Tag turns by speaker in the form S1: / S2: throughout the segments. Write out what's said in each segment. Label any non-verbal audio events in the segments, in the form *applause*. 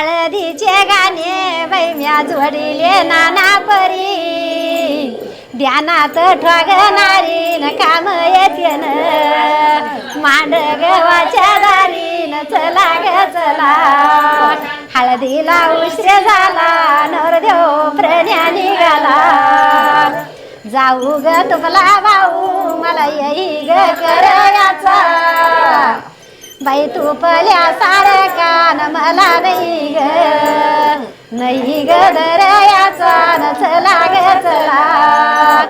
S1: हळदीचे गाणे वैम्या जोडिले नाना परी. ध्यानात ठगणारी न काम येते न. मांड गवाच्या दारीन न चला ग चला. हळदीला उशीर झाला नवरदेव प्रण्या निघाला. जाऊ ग तुमला भाऊ मला येई ग करायचा. बाई तू पल्या सार कान मला नाही ग. नाही ग दर्याचा न चला ग चला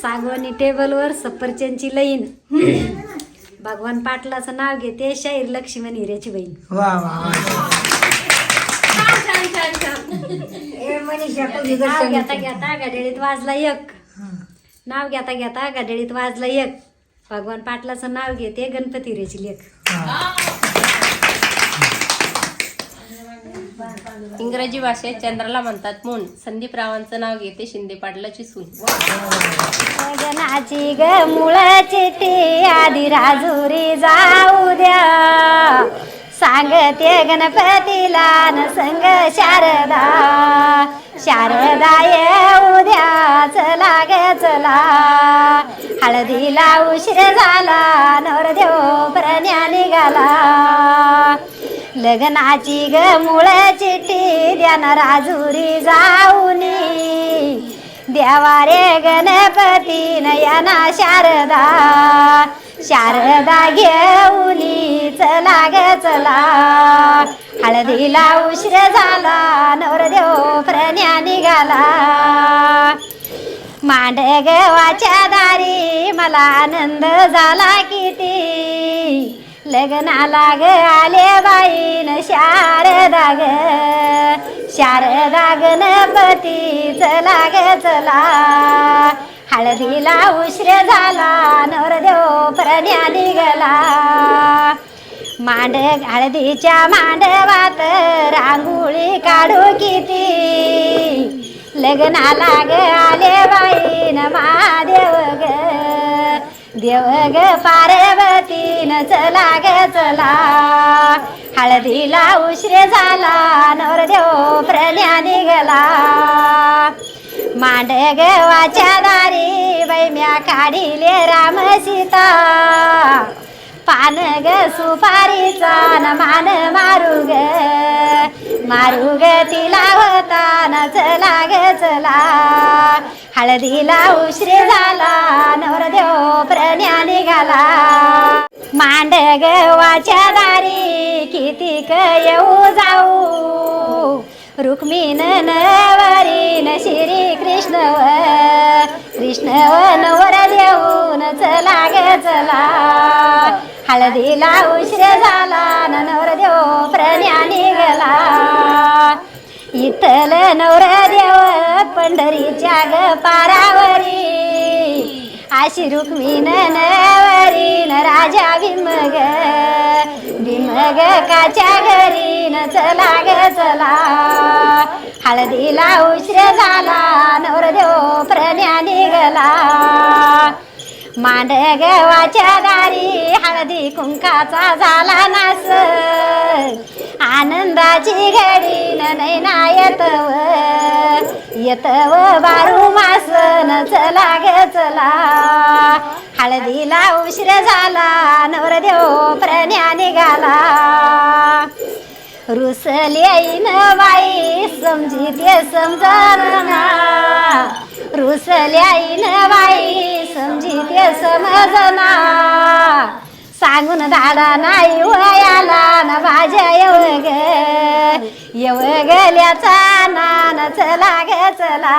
S1: सागवानी टेबलवर सफरचंदची लईन. भगवान पाटलाचं नाव घेते शाहीर लक्ष्मण हिऱ्याची बहीण.
S2: वा वा वा.
S1: नाव घेता घेता गाडीत वाजला एक. नाव घेता घेता गाडीत वाजला एक. भगवान पाटलाचं नाव घेते गणपती हिऱ्याची लेख.
S3: इंग्रजी भाषेत चंद्राला म्हणतात मून. संदीप रावांचं नाव घेते शिंदे पाटलाची सून.
S1: गगनाची ग मुळाची ती आधी राजुरी जाऊ द्या. सांगते गणपतीला न संग शारदा. शारदा येऊ द्या चला ग चला. हळदीला उशीर झाला नवरदेव प्रण्या निघाला. लग्नाची ग मुळ चिठ्ठी द्या ना राजुरी जाऊनी. देवा रे गणपती नयना शारदा. शारदा घेऊली चला ग चला. हळदीला उशीर झाला नवरदेव प्रण्या निघाला. मांड गवाच्या दारी मला आनंद झाला किती. लग्नाला ग आले बाईन शारदा ग शारदा गणपती चला ग चला. हळदीला उशीर झाला नवरदेव प्रण्या निघाला. मांड हळदीच्या मांडवात रांगोळी काढू किती? लग्नाला ग आले बाईन महादेव ग. देव ग पार्वतीन चला ग चला. हळदीला उशीर झाला नवरदेव प्रण्या निघाला. मांड गव्हाच्या दारी म्या काढिले राम सीता. पान ग सुपारीचा न मान मारू ग. मारू ग तिला होता न चला. ग चला हळदीला उशीर झाला नवरदेव प्रण्या निघाला. मांड गव्हाच्या दारी किती क येऊ जाऊ. रुक्मिण नवरीन श्री कृष्ण कृष्ण नवर देऊन चला ग चला. हळदीला उशीर झाला न नवरदेव प्रण्या निघाला इथल नवरदेव पंढरीच्या ग पारावरी. आशी रुक्मी नवरी न राजा भीमग भीमग काच्या घरी. दिन चला ग चला. हळदीला उशीर झाला नवरदेव प्रण्या निघाला मांड गवाच्या दारी हळदी कुंकाचा झाला नास. आनंदाची घडी न नैना येतव येतव बारू मास न चला ग चला. हळदीला उशीर झाला नवरदेव प्रण्या निघाला रुसली न बाई समजी ते समजना. रुसल्या न बाई समजी ते समजना. सांगून दाडा नाही वयाला न भाज्या येव ग येव गेल्याचा नान चला. ग चला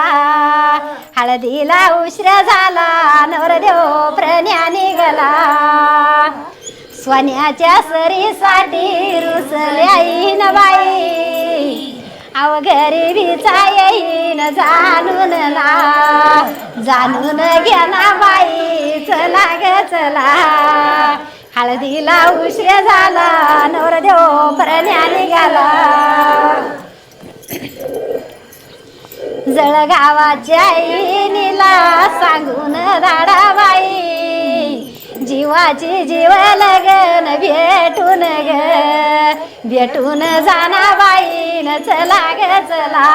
S1: हळदीला उशीर झाला नवरदेव प्रण्या निघाला सोन्याच्या सरीसाठी रुसल्या येईन बाई. अव गरिबीचा येईन जाणून ला. जाणून घ्या ना बाई चला ग चला. हळदीला उशीर झाला नवरदेव प्रण्या निघाला. जळगावाच्या येणीला सांगू माझी जीवाची जीव लगन भेटून ग. भेटून जाना बाईन चला ग चला.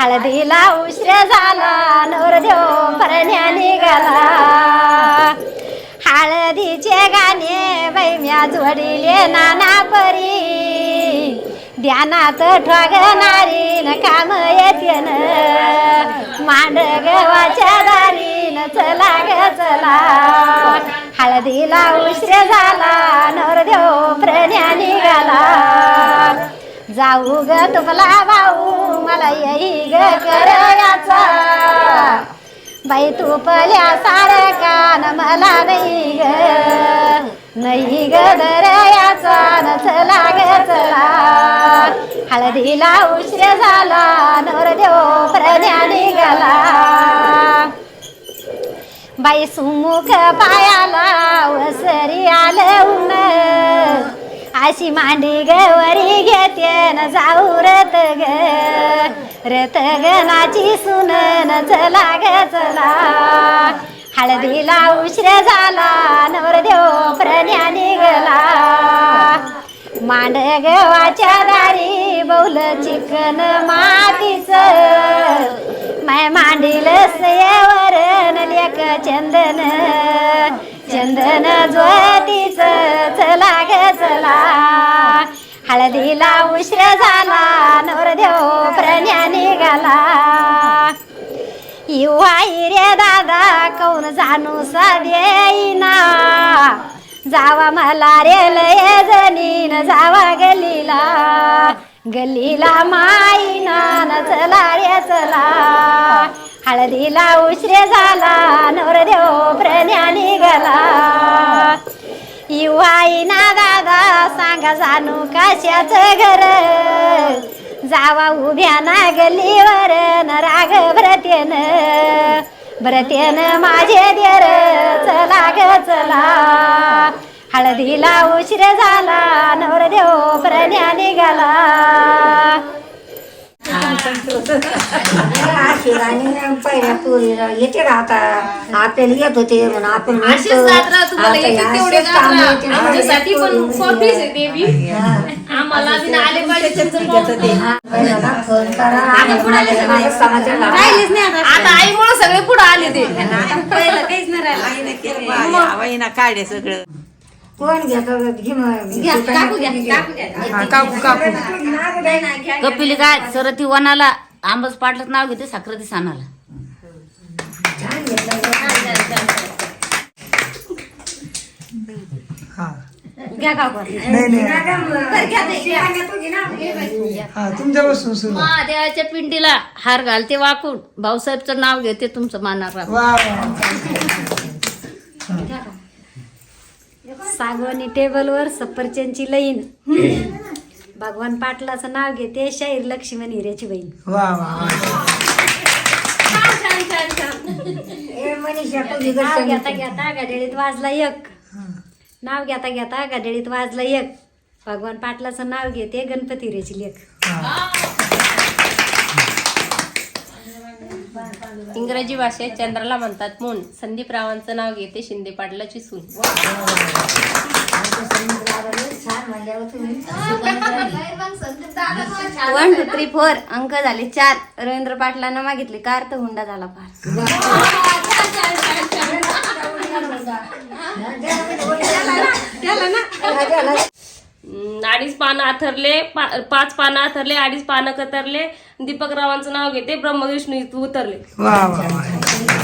S1: हळदीला उशीर झाला नवरदेव परण्या निघाला. हळदीचे गाणे बैम्या जोडिले नाना परी. ध्यानात ठगणारी न काम येते न. मांड गवाच्या दारीन चला ग चला. हळदीला उशीर झाला नवरदेव प्रण्या निघाला जाऊ ग तुमला भाऊ मला येई ग करायचा. बाई तू पल्या सारखा न मला नाही ग. नाही ग दरयाचा न चला ग चला. हळदीला उशीर झाला नवरदेव बाई सुमुख पायाला वसरी आलं उन अशी मांडी गवरी घेते न जाऊ रत ग. रत गणाची सुन न चला ग चला. हळदीला उशीर झाला नवरदेव प्रण्या निघला. मांड गवाच्या दारी बौल चिकन मातीचं. चंदन चंदन ज्योतीच चला ग चला. हळदीला उशीर झाला नवरदेव प्रण्या निघाला. युवाई रे दादा कौन जाणू साधेईना जावा मला रे लय जनीन जावा गलीला. गलीला माईना न चला रे चला. हळदीला उशीर झाला सांगा जाणू कशाचं घर? जावा उभ्या नागलीवर न राग भ्रतेन. भरतेन माझे देर चला ग चला. हळदीला उशीर झाला नवरदेव प्रण्या निघाला.
S2: पहिल्या पोरीला येते का आता आपल्याला येत होते म्हणून आपण
S3: अशीच तुम्हाला
S2: आता
S3: येते
S2: या
S3: तेवढे
S2: अशीच कामं येते
S3: आमच्यासाठी पण आहे ते बी आम्हाला बी आले पाहिजे पाहून.
S2: हा, फोन करा आणि समाचार लावा.
S1: राहिलेच नाही आता.
S3: आता आईमुळे सगळे पुढे आले ते.
S1: पहिलं काहीच नाही राहिलं.
S4: काढे सगळं.
S2: कोण घेतो.
S1: घ्या, काकू
S5: कपिली काय सरती वनाला आंबस पाटलाच नाव घेते साखरती सानाला.
S1: घ्या काकू.
S6: हा तुमच्यापासून सुरू.
S5: महादेवाच्या पिंडीला हार घालते वाकून. भाऊसाहेबचं नाव घेते तुमचं मानार
S6: वा वा.
S1: सागवानी टेबलवर सफरचंदची लईन. भगवान पाटलाचं नाव घेते शाहीर लक्ष्मण हिऱ्याची बहीण.
S6: वा
S2: मनीषा
S1: नाव घेता घेता वाजला एक. नाव घेता घेता गाडीत वाजला एक. भगवान पाटलाचं नाव घेते गणपती हिऱ्याची लेख.
S3: इंग्रजी भाषेत चंद्राला म्हणतात मून. संदीप रावांचं नाव घेते शिंदे पाटलाची सून.
S2: छान म्हणल्यावर तुम्ही
S7: वन टू थ्री फोर अंक झाले चार. रवींद्र पाटलांना मागितले. कार तर हुंडा झाला फार? *laughs* *laughs*
S3: अडीच पानं आथरले पा- पाच पानं आथरले अडीच पानं कतरले. दीपक रावांचं नाव घेते ब्रह्मविष्णू इथं उतरले.
S6: वा वा वा.